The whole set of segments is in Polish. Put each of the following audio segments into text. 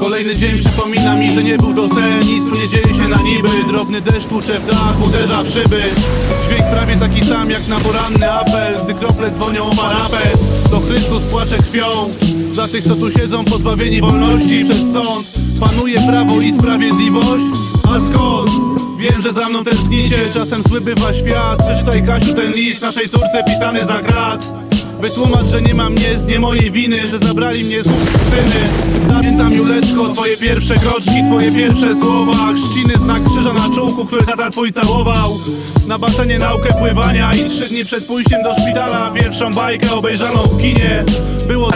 Kolejny dzień przypomina mi, że nie był to sen. Nic tu nie dzieje się na niby. Drobny deszcz tłucze w dach, uderza w szyby. Dźwięk prawie taki sam jak na poranny apel. Gdy krople dzwonią o parapet To Chrystus płacze krwią. Za tych co tu siedzą pozbawieni wolności przez sąd. Panuje prawo i sprawiedliwość. A skąd? Wiem, że za mną tęsknicie. Czasem zły bywa świat. Przeczytaj Kasiu ten list naszej córce pisany za grat Wytłumacz, że nie ma mnie, z nie mojej winy Że zabrali mnie z syny Pamiętam Juleczko, twoje pierwsze kroczki Twoje pierwsze słowa. Chrzciny, znak krzyża na czółku, który tata twój całował. Na basenie naukę pływania I trzy dni przed pójściem do szpitala Pierwszą bajkę obejrzaną w kinie. Było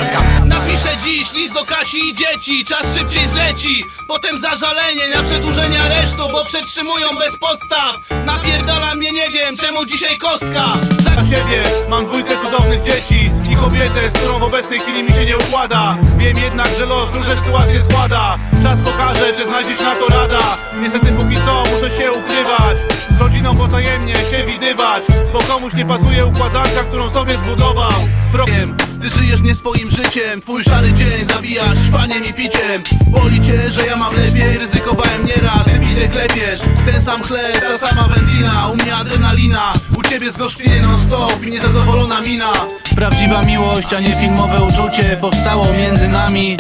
Napiszę dziś list do Kasi i dzieci Czas szybciej zleci. Potem zażalenie na przedłużenie aresztu Bo przetrzymują bez podstaw. Napierdala mnie nie wiem czemu dzisiaj kostka. Za siebie Mam dwójkę cudownych dzieci kobietę, z którą w obecnej chwili mi się nie układa. Wiem jednak, że los różne sytuacje składa. Czas pokaże, czy znajdziesz na to rada. Niestety póki co muszę się ukrywać. Z rodziną potajemnie Bo komuś nie pasuje układanka, którą sobie zbudował. Problem Ty żyjesz nie swoim życiem Twój szary dzień zabijasz szpaniem i piciem. Boli cię, że ja mam lepiej Ryzykowałem nieraz, widę klepiesz. Ten sam chleb, ta sama wędlina U mnie adrenalina, u ciebie zgorzknienie non stop I niezadowolona mina. Prawdziwa miłość, a nie filmowe uczucie Powstało między nami.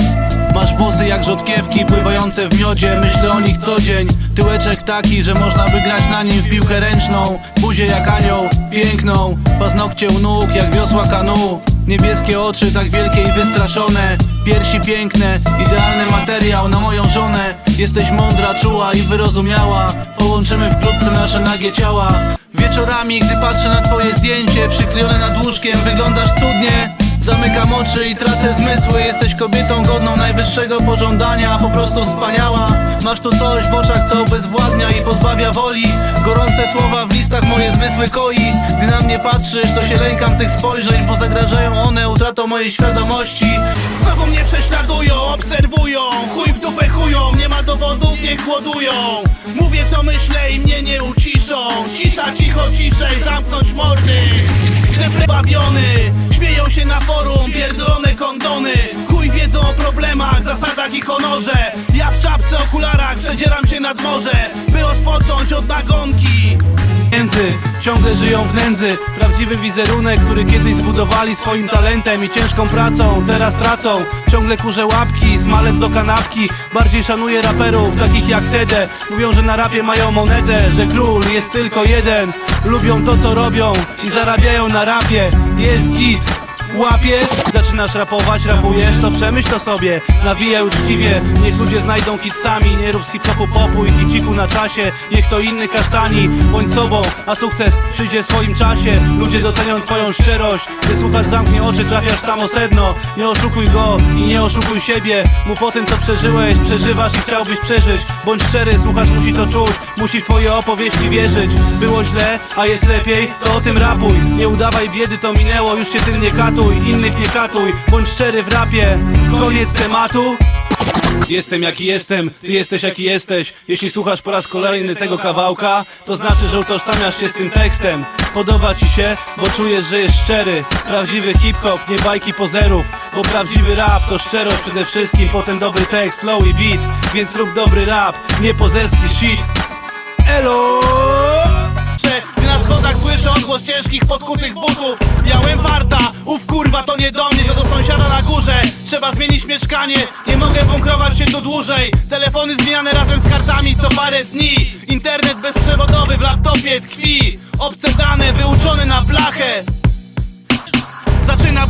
Masz włosy jak rzodkiewki pływające w miodzie Myślę o nich co dzień Tyłeczek taki, że można wygrać na nim w piłkę ręczną. Buzię jak anioł, piękną Paznokcie u nóg jak wiosła kanu. Niebieskie oczy tak wielkie i wystraszone. Piersi piękne, idealny materiał na moją żonę. Jesteś mądra, czuła i wyrozumiała. Połączymy wkrótce nasze nagie ciała. Wieczorami, gdy patrzę na twoje zdjęcie Przyklejone nad łóżkiem, wyglądasz cudnie Zamykam oczy i tracę zmysły. Jesteś kobietą godną najwyższego pożądania Po prostu wspaniała. Masz tu coś w oczach, co obezwładnia i pozbawia woli. Gorące słowa w listach moje zmysły koi. Gdy na mnie patrzysz, to się lękam tych spojrzeń Bo zagrażają one utratą mojej świadomości. Znowu mnie prześladują, obserwują. Chuj w dupę chują, nie ma dowodów, nie głodują. Mówię co myślę i mnie nie uciszą. Cisza, cicho, ciszej, zamknąć mordy Bawiony, śmieją się na forum, pierdolone kondony. Chuj wiedzą o problemach, zasadach i honorze. Ja w czapce, okularach przedzieram się nad morze By odpocząć od nagonki. Między, ciągle żyją w nędzy. Prawdziwy wizerunek, który kiedyś zbudowali swoim talentem i ciężką pracą Teraz tracą, ciągle kurze łapki, smalec do kanapki. Bardziej szanuję raperów, takich jak Tede. Mówią, że na rapie mają monetę, że król jest tylko jeden Lubią to co robią i zarabiają na rapie. Jest git, Łapiesz, zaczynasz rapować, rapujesz, to przemyśl to sobie. Nawijaj uczciwie, niech ludzie znajdą hit sami. Nie rób z hip-hopu popu i hiciku na czasie. Niech to inny kasztani, bądź sobą, a sukces przyjdzie w swoim czasie. Ludzie docenią twoją szczerość, gdy słuchasz zamknie oczy, trafiasz samo sedno. Nie oszukuj go i nie oszukuj siebie. Mów o tym co przeżyłeś, przeżywasz i chciałbyś przeżyć. Bądź szczery, słuchacz musi to czuć, musi w twoje opowieści wierzyć. Było źle, a jest lepiej, to o tym rapuj. Nie udawaj biedy, to minęło, już się tym nie katuj Innych nie katuj, bądź szczery w rapie. Koniec tematu. Jestem jaki jestem, ty jesteś jaki jesteś. Jeśli słuchasz po raz kolejny tego kawałka To znaczy, że utożsamiasz się z tym tekstem. Podoba ci się, bo czujesz, że jest szczery. Prawdziwy hip-hop, nie bajki pozerów Bo prawdziwy rap to szczerość przede wszystkim. Potem dobry tekst, flow i beat Więc rób dobry rap, nie pozerski shit. Elo! Gdy na schodach słyszę odgłos ciężkich, podkutych butów. Miałem to nie do mnie, to do sąsiada na górze. Trzeba zmienić mieszkanie, nie mogę bunkrować się tu dłużej. Telefony zmieniane razem z kartami co parę dni. Internet bezprzewodowy w laptopie tkwi. Obce dane wyuczone na blachę. Zaczyna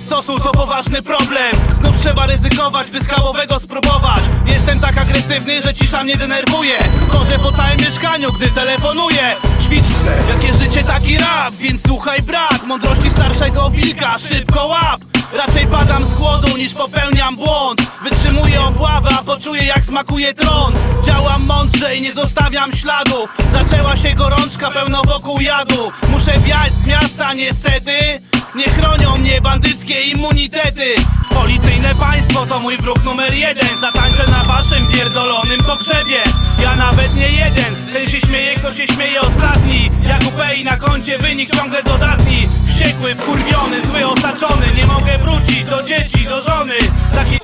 brakować sosu, to poważny problem. Znów trzeba ryzykować, by skałowego spróbować. Jestem tak agresywny, że cisza mnie denerwuje Chodzę po całym mieszkaniu, gdy telefonuję. Ćwiczę, jakie życie taki rap. Więc słuchaj brat, mądrości starszego wilka. Szybko łap. Raczej padam z głodu niż popełniam błąd. Wytrzymuję obławę, a poczuję jak smakuje tron. Działam mądrze i nie zostawiam śladów Zaczęła się gorączka, pełno wokół jadu. Muszę wiać z miasta niestety nie chronią mnie bandyckie immunitety. Policyjne państwo to mój wróg numer jeden. Zatańczę na waszym pierdolonym pogrzebie. Ja nawet nie jeden. Ten się śmieje, kto się śmieje ostatni. Jak upei na koncie wynik ciągle dodatni. Wściekły, wkurwiony, zły, osaczony. Nie mogę wrócić do dzieci, do żony. Taki...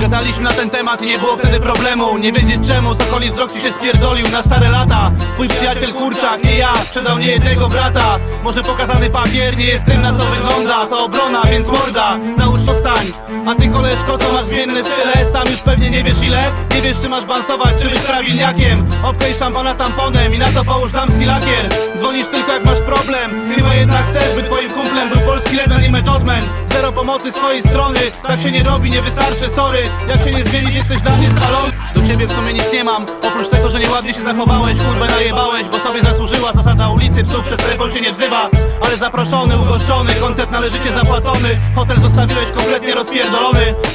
Gadaliśmy na ten temat i nie było wtedy problemu. Nie wiedzieć czemu, Sokoli wzrok ci się spierdolił na stare lata. Twój przyjaciel kurczak, nie ja, sprzedał nie jednego brata. Może pokazany papier nie jest tym na co wygląda. To obrona, więc morda, naucz postań A ty koleżko, co masz zmienne style? Sam już pewnie nie wiesz ile? Nie wiesz czy masz bansować, czy być prawilniakiem? Obklej szampana tamponem i na to połóż damski lakier. Dzwonisz tylko jak masz problem. Chyba jednak chcesz, by twoim kumplem był polski Ledan i Metodman Zero pomocy z twojej strony Tak się nie robi, nie wystarczy, sorry. Jak się nie zmienić, jesteś dla mnie spalony. Do ciebie w sumie nic nie mam Oprócz tego, że nieładnie się zachowałeś Kurwę najebałeś, bo sobie zasłużyła Zasada ulicy, psów przez telefon się nie wzywa. Ale zaproszony, ugoszczony Koncert należycie zapłacony. Hotel zostawiłeś kompletnie rozpierdolony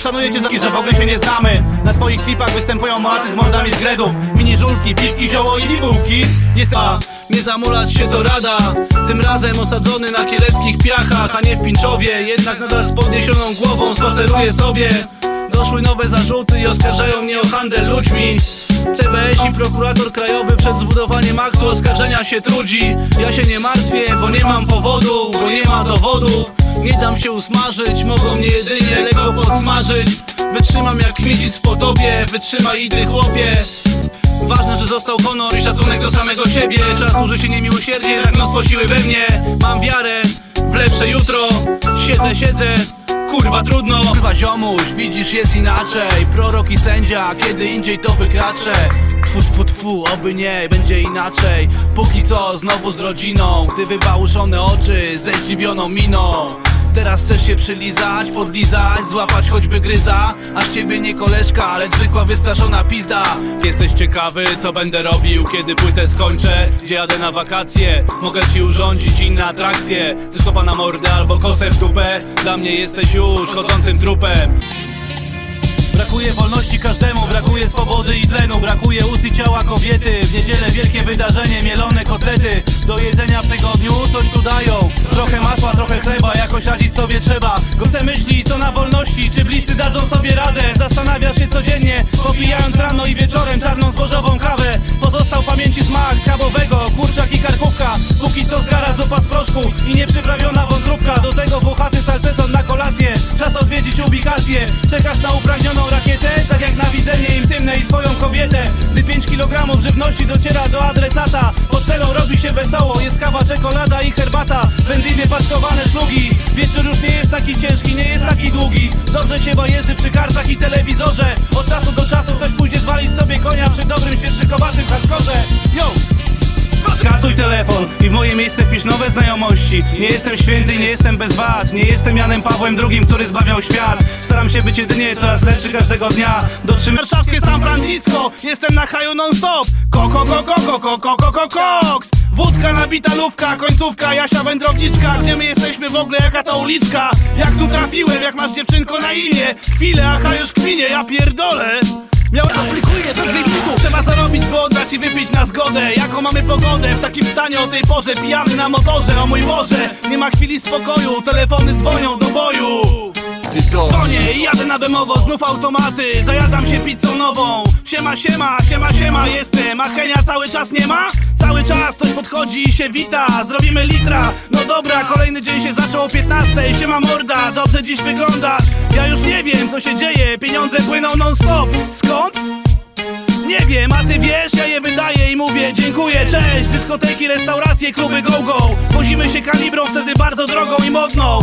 Szanuję cię za że w ogóle się nie znamy. Na twoich klipach występują moaty z mordami z gredów. Mini żulki, piwki, zioło i bibułki Jestem... A nie zamulać się to rada. Tym razem osadzony na kieleckich piachach A nie w Pinczowie. Jednak nadal z podniesioną głową spaceruję sobie. Doszły nowe zarzuty i oskarżają mnie o handel ludźmi. CBS i prokurator krajowy przed zbudowaniem aktu oskarżenia się trudzi. Ja się nie martwię, bo nie mam powodu, bo nie ma dowodów Nie dam się usmażyć, mogą mnie jedynie lekko podsmażyć. Wytrzymam jak kmicic po tobie, wytrzymaj i ty chłopie. Ważne, że został honor i szacunek do samego siebie. Czas dłuży się niemiłosierdzie, tak mnóstwo siły we mnie. Mam wiarę w lepsze jutro. Siedzę, siedzę, kurwa trudno. Kurwa ziomuś, widzisz jest inaczej. Prorok i sędzia, kiedy indziej to wykraczę. Tfu, tfu, tfu, oby nie, będzie inaczej. Póki co znowu z rodziną Ty wybałuszone oczy ze zdziwioną miną Teraz chcesz się przylizać, podlizać, złapać choćby gryza. Aż ciebie nie koleżka, ale zwykła wystraszona pizda. Jesteś ciekawy, co będę robił, kiedy płytę skończę? Gdzie jadę na wakacje, mogę ci urządzić inne atrakcje. Chcesz kopa na mordę albo kosę w dupę? Dla mnie jesteś już chodzącym trupem Brakuje wolności każdemu, brakuje swobody i tlenu Brakuje ust i ciała kobiety. W niedzielę wielkie wydarzenie, mielone kotlety. Do jedzenia w tygodniu coś tu dają Trochę masła, trochę chleba, jakoś radzić sobie trzeba. Goce myśli, co na wolności, czy bliscy dadzą sobie radę? Zastanawiasz się codziennie, popijając rano i wieczorem Czarną zbożową kawę. Pozostał pamięci smak schabowego, kurczak i karkówka. Póki co zgara zupa z proszku i nieprzyprawiona wątróbka ubikację. Czekasz na upragnioną rakietę? Tak jak na widzenie intymne i swoją kobietę. Gdy 5 kg żywności dociera do adresata Pod celą robi się wesoło. Jest kawa, czekolada i herbata. Wędliny paczkowane szlugi. Wieczór już nie jest taki ciężki, nie jest taki długi. Dobrze się bajerzy przy kartach i telewizorze Od czasu do czasu ktoś pójdzie zwalić sobie konia Przy dobrym, świerszykowatym hardkorze Yo! Skasuj telefon i w moje miejsce wpisz nowe znajomości. Nie jestem święty nie jestem bez wad. Nie jestem Janem Pawłem II, który zbawiał świat. Staram się być jedynie coraz lepszy każdego dnia. Dotrzymam warszawskie San Francisco Jestem na haju non stop Koko, koko, koko, koko, koko, koks. Wódka, nabita lówka, końcówka, Jasia wędrowniczka. Gdzie my jesteśmy w ogóle, jaka to uliczka? Jak tu trafiłem, jak masz dziewczynko na imię? Chwilę, aha już kminie, ja pierdolę Miałem aplikuję bez limitu. Trzeba zarobić, by oddać i wypić na zgodę. Jaką mamy pogodę? W takim stanie o tej porze Pijany na motorze, o mój Boże Nie ma chwili spokoju, telefony dzwonią do boju Dzwonię i jadę na bemowo, znów automaty Zajadam się pizzą nową. Siema, siema, siema, siema jestem. A Henia cały czas nie ma? Cały czas ktoś podchodzi i się wita. Zrobimy litra, no dobra Kolejny dzień się zaczął o 15 Siema morda, dobrze dziś wyglądasz. Ja już nie wiem co się dzieje. Pieniądze płyną non stop Skąd? Nie wiem, a ty wiesz, ja je wydaję i mówię dziękuję, cześć. Dyskoteki, restauracje, kluby go-go. Wozimy się kalibrą, wtedy bardzo drogą i modną